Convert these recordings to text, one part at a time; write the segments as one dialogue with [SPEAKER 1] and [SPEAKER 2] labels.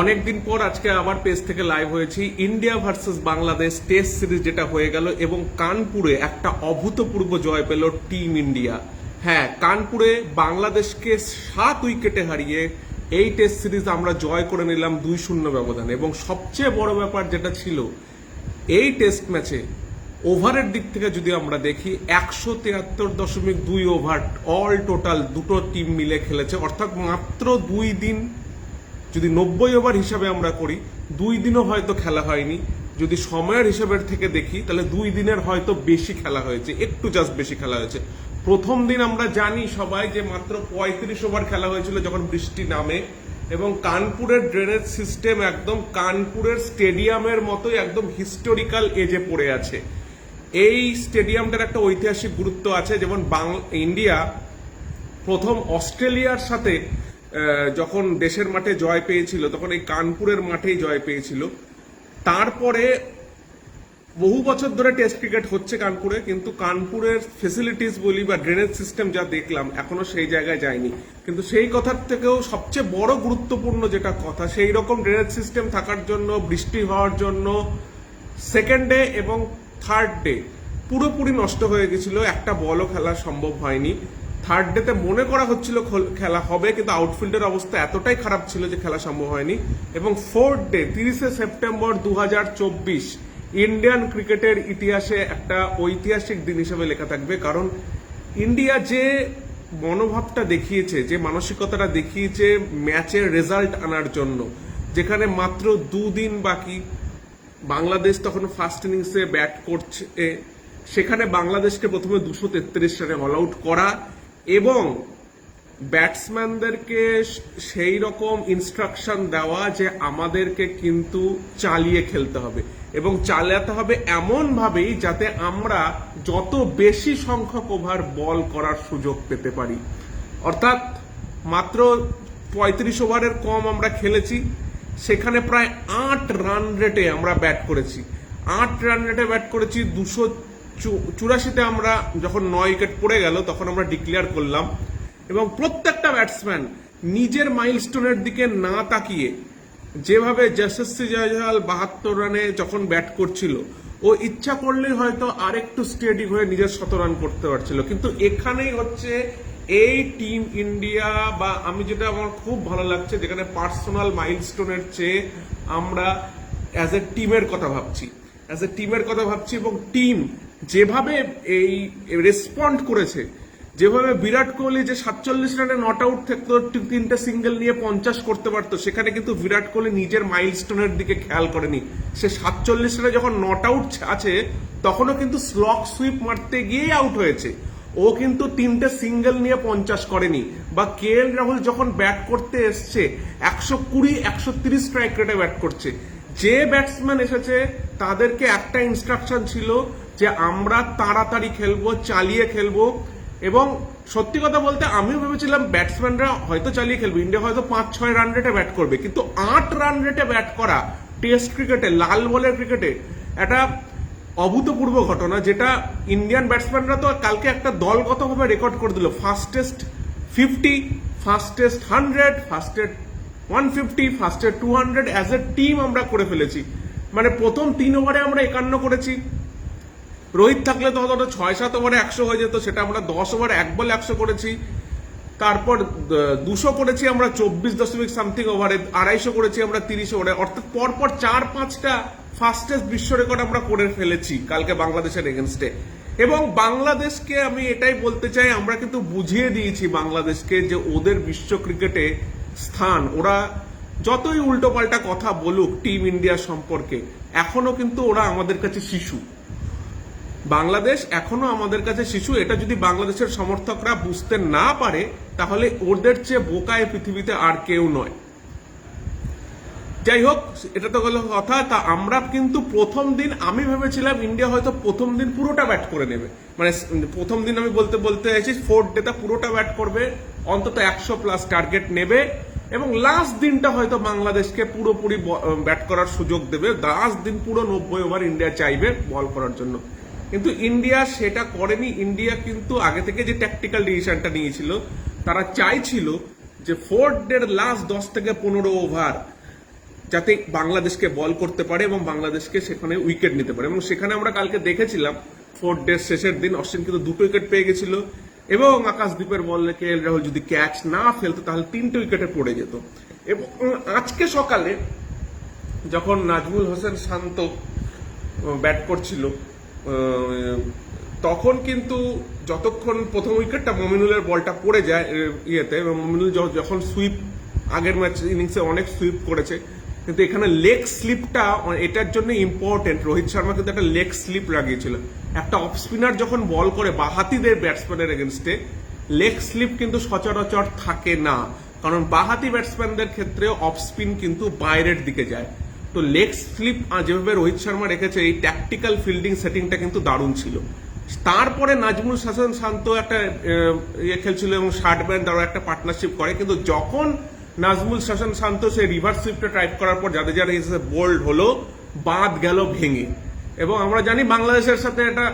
[SPEAKER 1] অনেকদিন পর আজকে আবার পেজ থেকে লাইভ হয়েছি। India versus Bangladesh test series যেটা হয়ে গেল এবং কানপুরে একটা অভূতপূর্ব জয় পেল টিম ইন্ডিয়া হ্যাঁ কানপুরে বাংলাদেশকে সাত উইকেটে হারিয়ে এই টেস্ট সিরিজ আমরা জয় করে নিলাম দুই শূন্য ব্যবধানে। এবং সবচেয়ে বড় ব্যাপার যেটা ছিল, এই টেস্ট ম্যাচে ওভারের দিক থেকে যদি আমরা দেখি, একশো তিয়াত্তর দশমিক দুই ওভার অল টোটাল দুটো টিম মিলে খেলেছে। অর্থাৎ মাত্র দুই দিন যদি নব্বই ওভার হিসাবে আমরা করি, দুই দিনও হয়তো খেলা হয়নি। যদি সময়ের হিসাবের থেকে দেখি, তাহলে দুই দিনের হয়তো বেশি খেলা হয়েছে, একটু জাস্ট বেশি খেলা হয়েছে। প্রথম দিন আমরা জানি সবাই যে মাত্র পঁয়ত্রিশ ওভার খেলা হয়েছিল যখন বৃষ্টি নামে, এবং কানপুরের ড্রেনেজ সিস্টেম একদম কানপুরের স্টেডিয়ামের মতোই একদম হিস্টোরিক্যাল এজে পড়ে আছে। এই স্টেডিয়ামটার একটা ঐতিহাসিক গুরুত্ব আছে, যেমন বাংলা ইন্ডিয়া প্রথম অস্ট্রেলিয়ার সাথে যখন দেশের মাঠে জয় পেয়েছিল, তখন এই কানপুরের মাঠেই জয় পেয়েছিল। তারপরে বহু বছর ধরে টেস্ট ক্রিকেট হচ্ছে কানপুরে, কিন্তু কানপুরের ফেসিলিটিস বলি বা ড্রেনেজ সিস্টেম যা দেখলাম, এখনও সেই জায়গায় যায়নি। কিন্তু সেই কথার থেকেও সবচেয়ে বড় গুরুত্বপূর্ণ যেটা কথা, সেই রকম ড্রেনেজ সিস্টেম থাকার জন্য, বৃষ্টি হওয়ার জন্য সেকেন্ড ডে এবং থার্ড ডে পুরোপুরি নষ্ট হয়ে গেছিল, একটা বলও খেলা সম্ভব হয়নি। থার্ড ডেতে মনে করা হচ্ছিল খোল- হবে, কিন্তু আউটফিল্ডের অবস্থা এতটাই খারাপ ছিল যে খেলা সম্ভব হয়নি। এবং ফোর্থ ডে তিরিশে সেপ্টেম্বর দু হাজার চব্বিশ ইন্ডিয়ান ক্রিকেটের ইতিহাসে একটা ঐতিহাসিক দিন হিসেবে লেখা থাকবে। কারণ ইন্ডিয়া যে মনোভাবটা দেখিয়েছে, যে মানসিকতাটা দেখিয়েছে ম্যাচের রেজাল্ট আনার জন্য, যেখানে মাত্র দুদিন বাকি, বাংলাদেশ তখন ফার্স্ট ইনিংসে ব্যাট করছে, সেখানে বাংলাদেশকে প্রথমে দুশো তেত্রিশ রানে অল আউট করা এবং ব্যাটসম্যানদেরকে সেই রকম ইনস্ট্রাকশন দেওয়া যে আমাদেরকে কিন্তু চালিয়ে খেলতে হবে এবং চালাতে হবে এমন ভাবেই যাতে আমরা যত বেশি সংখ্যক ওভার বল করার সুযোগ পেতে পারি। অর্থাৎ মাত্র পঁয়ত্রিশ ওভারের কম আমরা খেলেছি, সেখানে প্রায় আট রান রেটে আমরা ব্যাট করেছি। আট রান রেটে ব্যাট করেছি দুশো চুরাশিতে আমরা যখন নয় উইকেট পড়ে গেল, তখন আমরা ডিক্লেয়ার করলাম। এবং প্রত্যেকটা ব্যাটসম্যান নিজের মাইলস্টোনের দিকে না তাকিয়ে যেভাবে যশস্বী জয়সওয়াল বাহাত্তর রানে যখন ব্যাট করছিল, ও ইচ্ছা করলে হয়তো আরেকটু স্টেডি হয়ে নিজের শত রান করতে পারছিল। কিন্তু এখানেই হচ্ছে এই টিম ইন্ডিয়া বা আমি যেটা আমার খুব ভালো লাগছে, যেখানে পার্সোনাল মাইলস্টোনের চেয়ে আমরা অ্যাজ এ টিমের কথা ভাবছি। অ্যাজ এ টিমের কথা ভাবছি এবং টিম যেভাবে এই রেসপন্ড করেছে, যেভাবে বিরাট কোহলি যে সাতচল্লিশ রানে নট আউট থাকতো তিনটে সিঙ্গেল নিয়ে পঞ্চাশ করতে পারতো, সেখানে কিন্তু বিরাট কোহলি নিজের মাইলস্টোনের দিকে খেয়াল করেনি। সে সাতচল্লিশ রানে যখন নট আউট আছে, তখনও কিন্তু স্লক সুইপ মারতে গিয়েই আউট হয়েছে। ও কিন্তু তিনটে সিঙ্গেল নিয়ে পঞ্চাশ করেনি। বা কে এল রাহুল যখন ব্যাট করতে এসছে, একশো কুড়ি, একশো তিরিশ স্ট্রাইক রেটে ব্যাট করছে। যে ব্যাটসম্যান এসেছে, তাদেরকে একটা ইনস্ট্রাকশন ছিল যে আমরা তাড়াতাড়ি খেলব, চালিয়ে খেলব এবং সত্যি কথা বলতে আমিও ভেবেছিলাম ব্যাটসম্যানরা হয়তো চালিয়ে খেলবে। ইন্ডিয়া হয়তো পাঁচ ছয় রান রেটে ব্যাট করবে। কিন্তু আট রান রেটে ব্যাট করা টেস্ট ক্রিকেটে লাল বলের ক্রিকেটে একটা অভূতপূর্ব ঘটনা যেটা ইন্ডিয়ান ব্যাটসম্যানরা তো কালকে একটা দলগতভাবে রেকর্ড করে দিল। Fastest fifty fastest hundred fastest one fifty fastest two hundred as a team আমরা করে ফেলেছি। মানে প্রথম তিন ওভারে আমরা একান্ন করেছি। রোহিত থাকলে তো ওটা ছয় সাত ওভারে একশো হয়ে যেত, সেটা আমরা দশ ওভার এক বলে একশো করেছি। তারপর দুশো করেছি আমরা চব্বিশ দশমিক সামথিং ওভারে, আড়াইশো করেছি আমরা তিরিশ ওভারে, অর্থাৎ পরপর চার পাঁচটা ফাস্টেস্ট বিশ্ব রেকর্ড আমরা করে ফেলেছি কালকে বাংলাদেশের এগেনস্টে এবং বাংলাদেশকে আমি এটাই বলতে চাই, আমরা কিন্তু বুঝিয়ে দিয়েছি বাংলাদেশকে যে ওদের বিশ্ব ক্রিকেটে স্থান। ওরা যতই উল্টোপাল্টা কথা বলুক টিম ইন্ডিয়া সম্পর্কে, এখনও কিন্তু ওরা আমাদের কাছে শিশু। বাংলাদেশ এখনও আমাদের কাছে শিশু, এটা যদি বাংলাদেশের সমর্থকরা বুঝতে না পারে, তাহলে ওদের চেয়ে বোকায় পৃথিবীতে আর কেউ নয়। যাই হোক, এটা তো হলো কথা, তা আমরা কিন্তু প্রথম দিন, আমি ভেবেছিলাম ইন্ডিয়া হয়তো প্রথম দিন পুরোটা ব্যাট করে নেবে। মানে প্রথম দিন আমি বলতে বলতে আছি ফোর্থ ডেটা পুরোটা ব্যাট করবে, অন্তত একশো প্লাস টার্গেট নেবে, এবং লাস্ট দিনটা হয়তো বাংলাদেশকে পুরোপুরি ব্যাট করার সুযোগ দেবে। লাস্ট দিন পুরো নব্বই ওভার ইন্ডিয়া চাইবে বল করার জন্য। কিন্তু ইন্ডিয়া সেটা করেনি। ইন্ডিয়া কিন্তু আগে থেকে যে ট্যাকটিক্যাল ডিসিশনটা নিয়েছিল, তারা চাইছিল যে ফোর্থ ডের লাস্ট দশ থেকে পনেরো ওভার যাতে বাংলাদেশকে বল করতে পারে এবং বাংলাদেশকে সেখানে উইকেট নিতে পারে। এবং সেখানে আমরা কালকে দেখেছিলাম ফোর্থ ডে শেষের দিন অশ্বিন কিন্তু দুটো উইকেট পেয়ে গেছিল। এবং আকাশদ্বীপের বলে কে এল রাহুল যদি ক্যাচ না ফেলতো, তাহলে তিনটে উইকেটে পড়ে যেত। এবং আজকে সকালে যখন নাজমুল হোসেন শান্ত ব্যাট করছিল তখন কিন্তু যতক্ষণ প্রথম উইকেটটা মমিনুলের বলটা পড়ে যায় ইয়েতে মমিনুল যখন সুইপ আগের ম্যাচ ইনিংসে অনেক সুইপ করেছে, কিন্তু এখানে লেগ স্লিপটা এটার জন্য ইম্পর্টেন্ট রোহিত শর্মা কিন্তু একটা লেগ স্লিপ লাগিয়েছিল। একটা অফ স্পিনার যখন বল করে বাহাতিদের ব্যাটসম্যানের এগেনস্টে লেগ স্লিপ কিন্তু সচরাচর থাকে না। কারণ বাহাতি ব্যাটসম্যানদের ক্ষেত্রে অফ স্পিন কিন্তু বাইরের দিকে যায়। তো লেগ স্লিপ যেভাবে রোহিত শর্মা রেখেছে, এই ট্যাকটিক্যাল ফিল্ডিং সেটিংটা কিন্তু দারুণ ছিল। তারপরে নাজমুল হাসান শান্ত একটা ইয়ে খেলছিল এবং শার্ট ব্যান্ড তারা একটা পার্টনারশিপ করে। কিন্তু যখন নাজমুল হাসান শান্ত সেই রিভার্স সুইপটা ট্রাইপ করার পর যাদের যারা এসে বোল্ড হলো, বাদ গেল ভেঙে। এবং আমরা জানি বাংলাদেশের সাথে এটা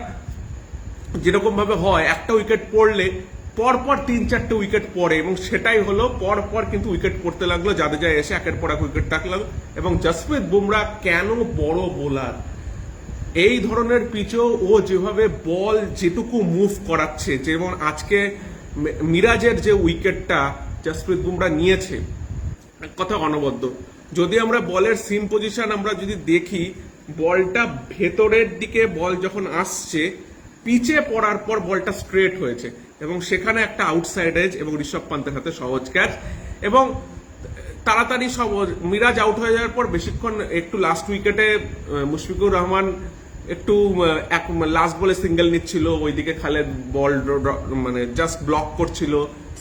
[SPEAKER 1] যেরকম ভাবে হয়, একটা উইকেট পড়লে পরপর তিন চারটে উইকেট পড়ে এবং সেটাই হলো পর পর কিন্তু উইকেট পড়তে লাগল। যাদের জাদেজা এসে একের পর এক উইকেট টাকলো এবং জসপ্রীত বুমরা কেন বড় বোলার এই ধরনের পিচও ও যেভাবে বল যেটুকু মুভ করাচ্ছে, যেমন আজকে মিরাজের যে উইকেটটা জসপ্রীত বুমরা নিয়েছে কথা অনবদ্য। যদি আমরা বলের সিম পজিশন আমরা যদি দেখি, বলটা ভেতরের দিকে বল যখন আসছে, পিচে পড়ার পর বলটা স্ট্রেট হয়েছে। এবং সেখানে একটা আউটসাইড এজ এবং ঋষভ পান্তের হাতে সহজ ক্যাচ এবং তাড়াতাড়ি সব মিরাজ আউট হয়ে যাওয়ার পর বেশিক্ষণ একটু লাস্ট উইকেটে মুশফিকুর রহমান একটু এক লাস্ট বলে সিঙ্গেল নিচ্ছিল, ওইদিকে খালেদ বল মানে জাস্ট ব্লক করছিল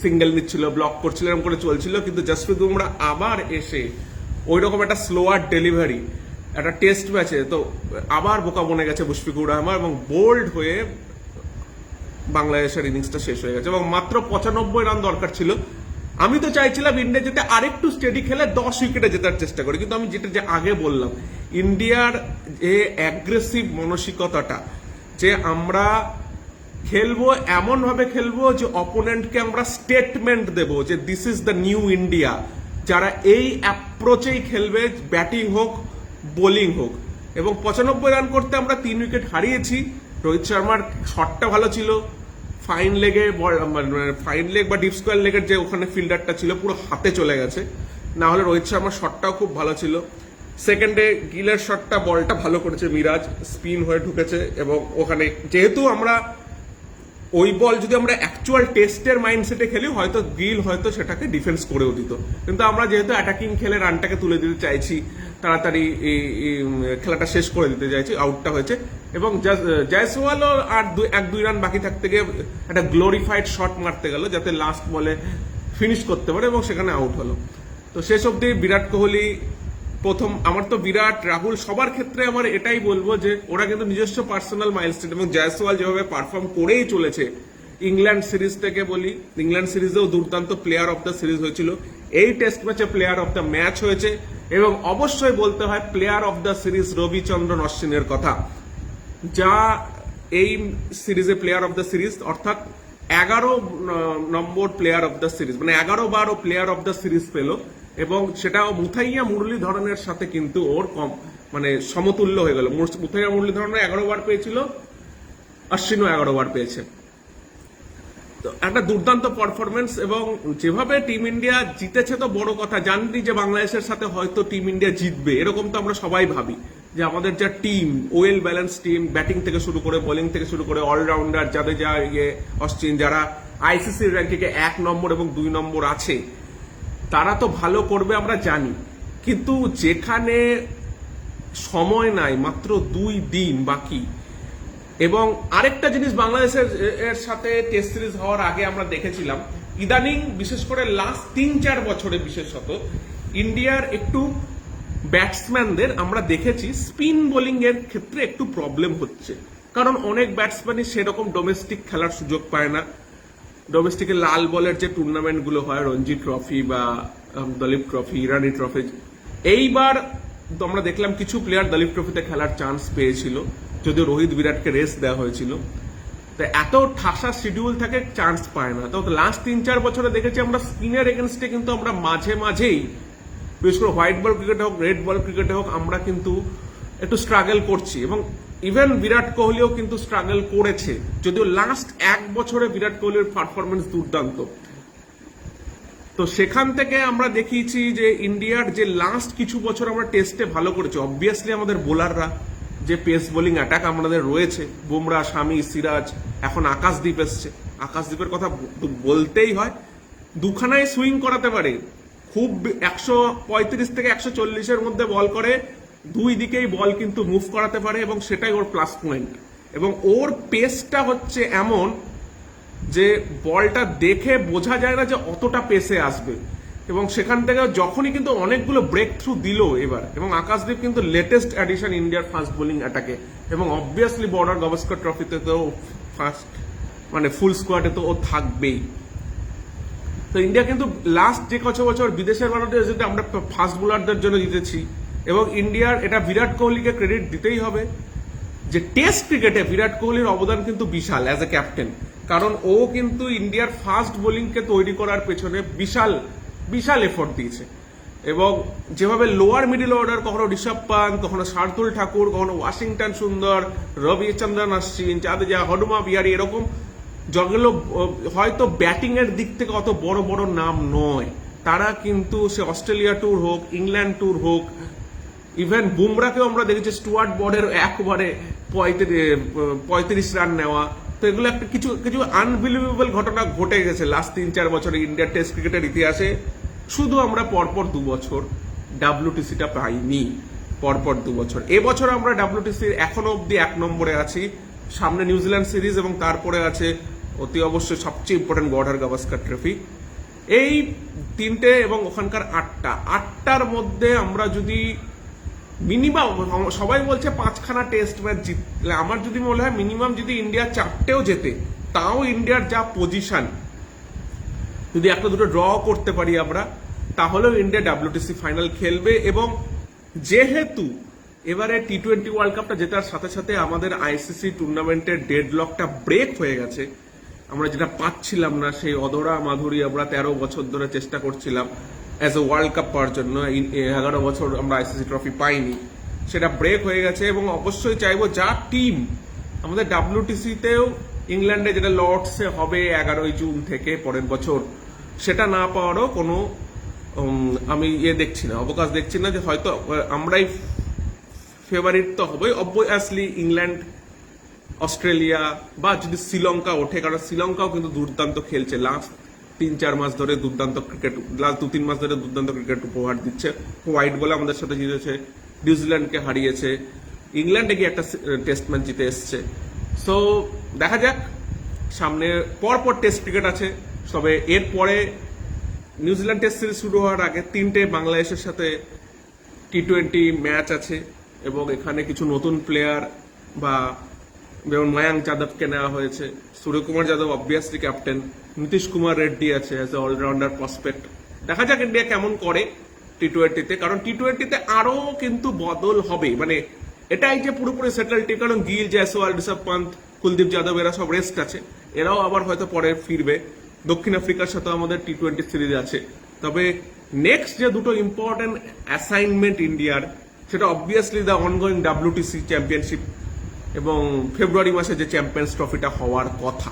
[SPEAKER 1] সিঙ্গেল নিচ্ছিল ব্লক করছিল, এরকম করে চলছিল, কিন্তু জসপ্রীত বুমরা আবার এসে ওই রকম একটা স্লোয়ার ডেলিভারি একটা টেস্ট ম্যাচে তো আবার বোকা বনে গেছে মুশফিকুর রহমান এবং বোল্ড হয়ে বাংলাদেশের ইনিংসটা শেষ হয়ে গেছে এবং মাত্র পঁচানব্বই রান দরকার ছিল। আমি তো চাইছিলাম ইন্ডিয়া যেতে আরেকটু স্টেডি খেলে দশ উইকেটে জেতার চেষ্টা করি, কিন্তু আমি যেটা যে আগে বললাম, ইন্ডিয়ার যে অ্যাগ্রেসিভ মানসিকতাটা, যে আমরা খেলব এমন ভাবে খেলব যে অপোনেন্টকে আমরা স্টেটমেন্ট দেব যে this is the new India যারা এই অ্যাপ্রোচেই খেলবে ব্যাটিং হোক বোলিং হোক। এবং পঁচানব্বই রান করতে আমরা তিন উইকেট হারিয়েছি। রোহিত শর্মার শটটা ভালো ছিল। ফাইন লেগে ফাইন লেগ বা ডিপ স্কোয়ার লেগের যে ওখানে ফিল্ডারটা ছিল, পুরো হাতে চলে গেছে। না হলে রোহিত শর্মার শটটাও খুব ভালো ছিল। সেকেন্ডে গিলের শটটা বলটা ভালো করেছে মিরাজ স্পিন হয়ে ঢুকেছে এবং ওখানে যেহেতু আমরা ওই বল যদি আমরা অ্যাকচুয়াল টেস্টের মাইন্ডসেটে খেলি, হয়তো গিল হয়তো সেটাকে ডিফেন্স করেও দিত। কিন্তু আমরা যেহেতু অ্যাটাকিং খেলে রানটাকে তুলে দিতে চাইছি, তাড়াতাড়ি খেলাটা শেষ করে দিতে চাইছি আউটটা হয়েছে। এবং জয়সওয়ালও আর দুই- এক দুই রান বাকি থাকতে গিয়ে একটা গ্লোরিফাইড শট মারতে গেল, যাতে লাস্ট বলে ফিনিশ করতে পারে এবং সেখানে আউট হলো। তো শেষ অবধি বিরাট কোহলি প্রথম আমার তো বিরাট, রাহুল সবার ক্ষেত্রে আমার এটাই বলব যে ওরা কিন্তু নিজস্ব পার্সোনাল মাইলস্টোন এবং জয়সওয়াল যেভাবে পারফর্ম করেই চলেছে ইংল্যান্ড সিরিজ থেকে বলি ইংল্যান্ড সিরিজেও দুর্দান্ত প্লেয়ার অফ দ্য সিরিজ হয়েছিল। এই টেস্ট ম্যাচে প্লেয়ার অফ দ্য ম্যাচ হয়েছে এবং অবশ্যই বলতে হয় player of the series Ravichandran অশ্বিনের কথা। যা এই সিরিজে প্লেয়ার অফ দ্য সিরিজ অর্থাৎ এগারো number player of the series মানে এগারো বারো প্লেয়ার অফ দ্য সিরিজ পেল, এবং সেটা মুথাইয়া মুরলীধরনের সাথে কিন্তু ওর কম মানে সমতুল্য হয়ে গেল। মুথাইয়া মুরলীধরনের এগারো বার পেয়েছিল, অশ্বিনও এগারো বার পেয়েছে। তো একটা দুর্দান্ত পারফরমেন্স এবং যেভাবে টিম ইন্ডিয়া জিতেছে তো বড় কথা জানি যে বাংলাদেশের সাথে হয়তো টিম ইন্ডিয়া জিতবে, এরকম তো আমরা সবাই ভাবি। যে আমাদের যা team well balance team batting থেকে শুরু করে বোলিং থেকে শুরু করে অলরাউন্ডার যাদের যা ইয়ে অশ্বিন যারা আইসিসি র্যাঙ্কিংয়ে এক নম্বর এবং দুই নম্বর আছে, তারা তো ভালো করবে আমরা জানি। কিন্তু যেখানে সময় নাই, মাত্র দুই দিন বাকি, এবং আরেকটা জিনিস বাংলাদেশের এর সাথে টেস্ট সিরিজ হওয়ার আগে আমরা দেখেছিলাম, ইদানিং বিশেষ করে লাস্ট তিন চার বছরে বিশেষত ইন্ডিয়ার একটু ব্যাটসম্যানদের আমরা দেখেছি স্পিন বোলিং এর ক্ষেত্রে একটু প্রবলেম হচ্ছে। কারণ অনেক ব্যাটসম্যানই সেরকম ডোমেস্টিক খেলার সুযোগ পায় না। ডোমেস্টিকে লাল বলের যে টুর্নামেন্টগুলো হয়, রঞ্জি ট্রফি বা দলীপ ট্রফি ইরানি ট্রফি এইবার আমরা দেখলাম কিছু প্লেয়ার দলীপ ট্রফিতে খেলার চান্স পেয়েছিল। যদিও রোহিত বিরাটকে রেস্ট দেওয়া হয়েছিল। তো এত ঠাসা শিডিউল থাকে চান্স পায় না। তো লাস্ট তিন চার বছরে দেখেছি আমরা স্পিনের এগেনস্টে কিন্তু আমরা মাঝে মাঝেই বিশেষ করে হোয়াইট বল ক্রিকেটে হোক, রেড বল ক্রিকেটে হোক, আমরা কিন্তু একটু স্ট্রাগল করছি। এবং ইভেন বিরাট কোহলিও কিন্তু স্ট্রাগল করেছে। যদিও লাস্ট এক বছরে বিরাট কোহলির পারফরমেন্স দুর্দান্ত। তো সেখান থেকে আমরা দেখিয়েছি যে ইন্ডিয়ার যে লাস্ট কিছু বছর আমরা টেস্টে ভালো করেছি। অবভিয়াসলি আমাদের বোলাররা যে পেস বোলিং অ্যাটাক আমাদের রয়েছে বুমরা স্বামী সিরাজ, এখন আকাশদ্বীপ এসছে। আকাশদ্বীপের কথা বলতেই হয়, দুখানায় সুইং করাতে পারে। খুব একশো পঁয়ত্রিশ থেকে একশো চল্লিশের মধ্যে বল করে, দুই দিকেই বল কিন্তু মুভ করাতে পারে এবং সেটাই ওর প্লাস পয়েন্ট এবং ওর পেসটা হচ্ছে এমন যে বলটা দেখে বোঝা যায় না যে অতটা পেসে আসবে। এবং সেখান থেকে যখনই কিন্তু অনেকগুলো ব্রেক থ্রু দিল এবার, এবং আকাশদীপ কিন্তু লেটেস্ট অ্যাডিশন ইন্ডিয়ার ফাস্ট বোলিং অ্যাটাকে এবং অবভিয়াসলি বর্ডার গাভাস্কর ট্রফিতে তো ফার্স্ট মানে ফুল স্কোয়াডে তো ও থাকবেই। তো ইন্ডিয়া কিন্তু লাস্ট যে কছ বছর বিদেশের মানুষদের যেটা আমরা ফাস্ট বোলারদের জন্য জিতেছি, এবং ইন্ডিয়ার এটা বিরাট কোহলিকে ক্রেডিট দিতেই হবে। যে টেস্ট ক্রিকেটে বিরাট কোহলির অবদান কিন্তু বিশাল অ্যাজ এ ক্যাপ্টেন কারণ ও কিন্তু ইন্ডিয়ার ফাস্ট বোলিংকে তৈরি করার পেছনে বিশাল বিশাল এফোর্ট দিয়েছে। এবং যেভাবে লোয়ার মিডিল অর্ডার কখনো ঋষভ পান্ত কখনো শার্দুল ঠাকুর, কখনো ওয়াশিংটন সুন্দর, রবিচন্দ্রন অশ্বিন জাদেজা, হনুমা বিহারি, এরকম যেগুলো হয়তো ব্যাটিং এর দিক থেকে অত বড় বড় নাম নয়। তারা কিন্তু সে অস্ট্রেলিয়া ট্যুর হোক ইংল্যান্ড ট্যুর হোক ইভেন বুমরাকেও আমরা দেখেছি স্টুয়ার্ট বর্ডের একবারে পঁয়ত্রিশ রান নেওয়া। তো এগুলো একটা কিছু কিছু আনবিলিভেবল ঘটনা ঘটে গেছে লাস্ট তিন, চার বছরে ইন্ডিয়ার টেস্ট ক্রিকেটের ইতিহাসে। শুধু আমরা পরপর দু বছর ডাব্লিউটিসিটা পাইনি। পরপর দু বছর। এবছর আমরা ডাব্লিউটিসির এখনও অব্দি এক নম্বরে আছি। সামনে নিউজিল্যান্ড সিরিজ এবং তারপরে আছে অতি অবশ্যই সবচেয়ে ইম্পর্টেন্ট বর্ডার গাভাস্কার ট্রফি এই তিনটে এবং ওখানকার আটটা। আটটার মধ্যে আমরা যদি মিনিমাম সবাই বলছে পাঁচখানা টেস্ট ম্যাচ জিতলে। আমার যদি মনে হয় মিনিমাম যদি ইন্ডিয়া চারটেও জেতে, তাও ইন্ডিয়ার যা পজিশন যদি একটা দুটো ড্র করতে পারি আমরা, তাহলেও ইন্ডিয়া ডাব্লিউটিসি ফাইনাল খেলবে এবং যেহেতু এবারে টি টোয়েন্টি ওয়ার্ল্ড কাপটা জেতার সাথে সাথে আমাদের আইসিসি টুর্নামেন্টের ডেড লকটা ব্রেক হয়ে গেছে আমরা যেটা পাচ্ছিলাম না, সেই অধরা মাধুরী আমরা তেরো বছর ধরে চেষ্টা করছিলাম অ্যাজ এ ওয়ার্ল্ড কাপ পাওয়ার জন্য। এগারো বছর আমরা আইসিসি ট্রফি পাইনি। সেটা ব্রেক হয়ে গেছে এবং অবশ্যই চাইব যা টিম আমাদের ডাব্লিউটিসিতেও ইংল্যান্ডে যেটা লর্ডসে হবে এগারোই জুন থেকে পরের বছর, সেটা না পাওয়ারও কোনো আমি ইয়ে দেখছি না, অবকাশ দেখছি না যে হয়তো আমরাই ফেভারিট তো হবেই। অবভিয়াসলি ইংল্যান্ড অস্ট্রেলিয়া বা যদি শ্রীলঙ্কা ওঠে, কারণ শ্রীলঙ্কাও কিন্তু দুর্দান্ত খেলছে। লাস্ট তিন, চার মাস ধরে দুর্দান্ত ক্রিকেট লাস্ট দু, তিন মাস ধরে দুর্দান্ত ক্রিকেট উপহার দিচ্ছে। হোয়াইট বলে আমাদের সাথে জিতেছে নিউজিল্যান্ডকে হারিয়েছে। ইংল্যান্ডে গিয়ে একটা টেস্ট ম্যাচ জিতে এসছে। সো দেখা যাক। সামনে পরপর টেস্ট ক্রিকেট আছে। তবে এরপরে নিউজিল্যান্ড টেস্ট সিরিজ শুরু হওয়ার আগে তিনটে বাংলাদেশের সাথে টি টোয়েন্টি ম্যাচ আছে এবং এখানে কিছু নতুন প্লেয়ার বা যেমন মায়াঙ্ক যাদবকে নেওয়া হয়েছে, সূর্যকুমার যাদব অবভিয়াসলি ক্যাপ্টেন নীতিশ কুমার রেড্ডি আছে অ্যাজ এ অলরাউন্ডার প্রসপেক্ট দেখা যাক ইন্ডিয়া কেমন করে টি টোয়েন্টিতে কারণ টি টোয়েন্টিতে আরও কিন্তু বদল হবে। মানে এটাই যে পুরোপুরি সেটেল টি কারণ গিল জয়সওয়াল ঋষভ পান্ত, কুলদীপ যাদব, এরা সব রেস্ট আছে। এরাও আবার হয়তো পরে ফিরবে। দক্ষিণ আফ্রিকার সাথে আমাদের টি টোয়েন্টি সিরিজ আছে। তবে নেক্সট যে দুটো ইম্পর্টেন্ট অ্যাসাইনমেন্ট ইন্ডিয়ার সেটা obviously the ongoing WTC championship এবং ফেব্রুয়ারি মাসে যে চ্যাম্পিয়ন্স ট্রফিটা হওয়ার কথা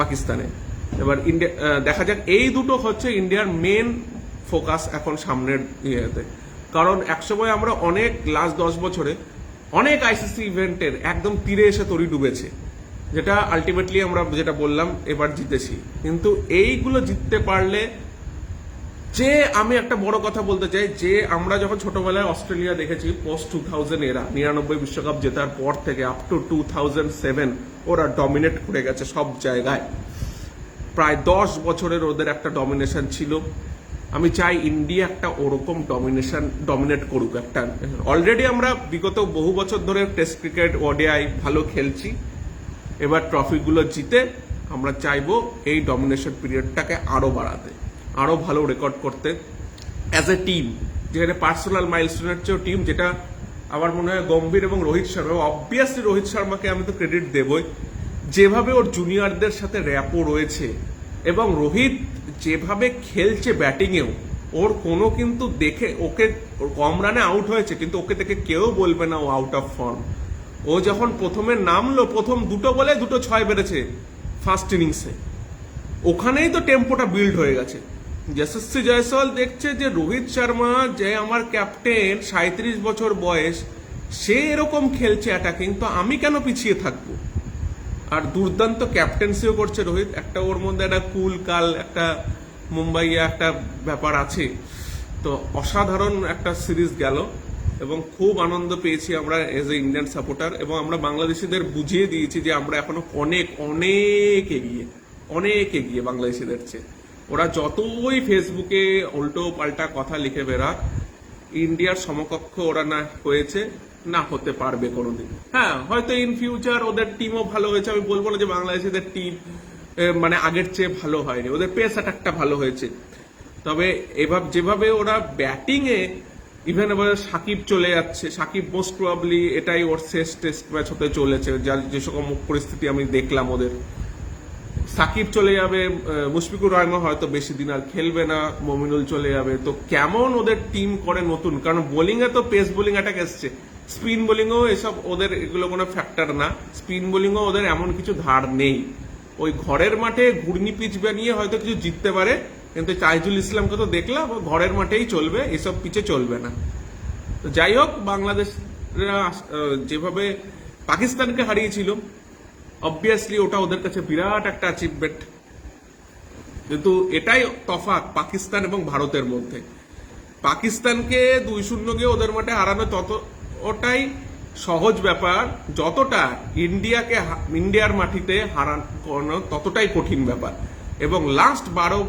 [SPEAKER 1] পাকিস্তানে। এবার ইন্ডিয়া দেখা যাক, এই দুটো হচ্ছে ইন্ডিয়ার মেন ফোকাস এখন সামনের ইয়েতে। কারণ একসময় আমরা অনেক লাস্ট দশ বছরে অনেক আইসিসি ইভেন্টের একদম তীরে এসে তরি ডুবেছে, যেটা আলটিমেটলি আমরা যেটা বললাম, এবার জিতেছি। কিন্তু এইগুলো জিততে পারলে যে আমি একটা বড় কথা বলতে চাই, যে আমরা যখন ছোটবেলায় অস্ট্রেলিয়া দেখেছি পোস্ট টু থাউজেন্ড এরা নিরানব্বই বিশ্বকাপ জেতার পর থেকে up to two thousand seven ওরা ডমিনেট করে গেছে সব জায়গায়। প্রায় দশ বছরের ওদের একটা ডমিনেশন ছিল। আমি চাই ইন্ডিয়া একটা ওরকম ডমিনেশন ডমিনেট করুক একটা। অলরেডি আমরা বিগত বহু বছর ধরে টেস্ট ক্রিকেট ওডিআই ভালো খেলছি। এবার ট্রফিগুলো জিতে আমরা চাইব এই ডমিনেশন পিরিয়ডটাকে আরও বাড়াতে। আরও ভালো রেকর্ড করতে অ্যাজ এ টিম যেখানে পার্সোনাল মাইলস্টোনের চেয়েও টিম যেটা আমার মনে হয় গম্ভীর এবং রোহিত শর্মা অবভিয়াসলি রোহিত শর্মাকে আমি তো ক্রেডিট দেবই। যেভাবে ওর জুনিয়রদের সাথে র্যাপও রয়েছে এবং রোহিত যেভাবে খেলছে ব্যাটিংয়েও ওর কোনো কিন্তু দেখে ওকে ওর কম রানে আউট হয়েছে, কিন্তু ওকে দেখে কেউ বলবে না ও আউট অফ ফর্ম ও যখন প্রথমে নামলো, প্রথম দুটো বলে দুটো ছয় বেড়েছে ফার্স্ট ইনিংসে ওখানেই তো টেম্পোটা বিল্ড হয়ে গেছে। যশস্বী জয়সওয়াল দেখছে যে রোহিত শর্মা যে আমার ক্যাপ্টেন সাঁত্রিশ বছর বয়স, সে এরকম খেলছে অ্যাটাকিং তো আমি কেন পিছিয়ে থাকব? আর দুর্দান্ত ক্যাপ্টেন্সিও করছে রোহিত। একটা ওর মধ্যে একটা কুল কাল, একটা মুম্বাই একটা ব্যাপার আছে। তো অসাধারণ একটা সিরিজ গেল এবং খুব আনন্দ পেয়েছি আমরা এজ এ ইন্ডিয়ান সাপোর্টার এবং আমরা বাংলাদেশিদের বুঝিয়ে দিয়েছি যে আমরা এখনও অনেক অনেক এগিয়ে অনেক এগিয়ে বাংলাদেশিদের চেয়ে। ওরা যতই ফেসবুকে উল্টো পাল্টা কথা লিখে বেরাক ইন্ডিয়ার সমকক্ষ ওরা না হয়েছে, না হতে পারবে কোনোদিন। হ্যাঁ হয়তো ইন ফিউচার ওদের টিমও ভালো হয়েছে, আমি বলব না যে বাংলাদেশিদের টিম মানে আগের চেয়ে ভালো হয়নি, ওদের পেস অ্যাটাকটা ভালো হয়েছে। তবে এভাবে, যেভাবে ওরা ব্যাটিং এ ইভেন এবার সাকিব চলে যাচ্ছে, সাকিব মোস্ট প্রবাবলি এটাই ওর শেষ টেস্ট ম্যাচ হতে চলেছে, যার যে সকল পরিস্থিতি আমি দেখলাম ওদের। সাকিব চলে যাবে মুশফিকুর রহমান হয়তো বেশি দিন আর খেলবে না, মমিনুল চলে যাবে। তো কেমন ওদের টিম করে নতুন? কারণ বোলিং এ তো পেস বোলিং অ্যাটাক এসছে। স্পিন বোলিংও এসব ওদের এগুলো কোনো ফ্যাক্টর না। স্পিন বোলিংও ওদের এমন কিছু ধার নেই। ওই ঘরের মাঠে ঘূর্ণি পিচ বানিয়ে হয়তো কিছু জিততে পারে, কিন্তু তাইজুল ইসলামকে তো দেখলাম, ও ঘরের মাঠেই চলবে, এসব পিচে চলবে না। তো যাই হোক বাংলাদেশ যেভাবে পাকিস্তানকে হারিয়েছিল অবভিয়াসলি ওটা ওদের কাছে বিরাট একটা অ্যাচিভমেন্ট কিন্তু এটাই তফাৎ পাকিস্তান এবং ভারতের মধ্যে। পাকিস্তানকে দুই শূন্য গিয়ে ওদের মাঠে হারানো তত ওটাই সহজ ব্যাপার। যতটা ইন্ডিয়াকে ইন্ডিয়ার মাটিতে হারানো ততটাই কঠিন ব্যাপার। এবং লাস্ট বারো,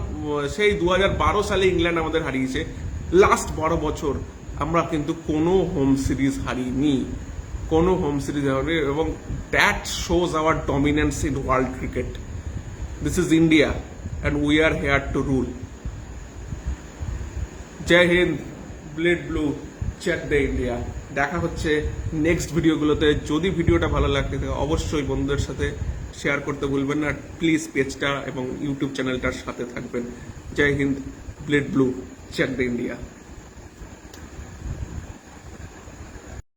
[SPEAKER 1] সেই দু বারো সালে ইংল্যান্ড আমাদের হারিয়েছে। লাস্ট বারো বছর আমরা কিন্তু কোনো হোম সিরিজ হারিনি কোনো হোম সিরিজ হারিনি এবং that shows our dominance in world cricket this is India and we are here to rule Jai Hind bleed blue check the India দেখা হচ্ছে নেক্সট ভিডিওগুলোতে যদি ভিডিওটা ভালো লাগে থাকে, অবশ্যই বন্ধুদের সাথে শেয়ার করতে ভুলবেন না। প্লিজ পেজটা এবং ইউটিউব চ্যানেলটার সাথে থাকবেন। Jai Hind bleed blue check the India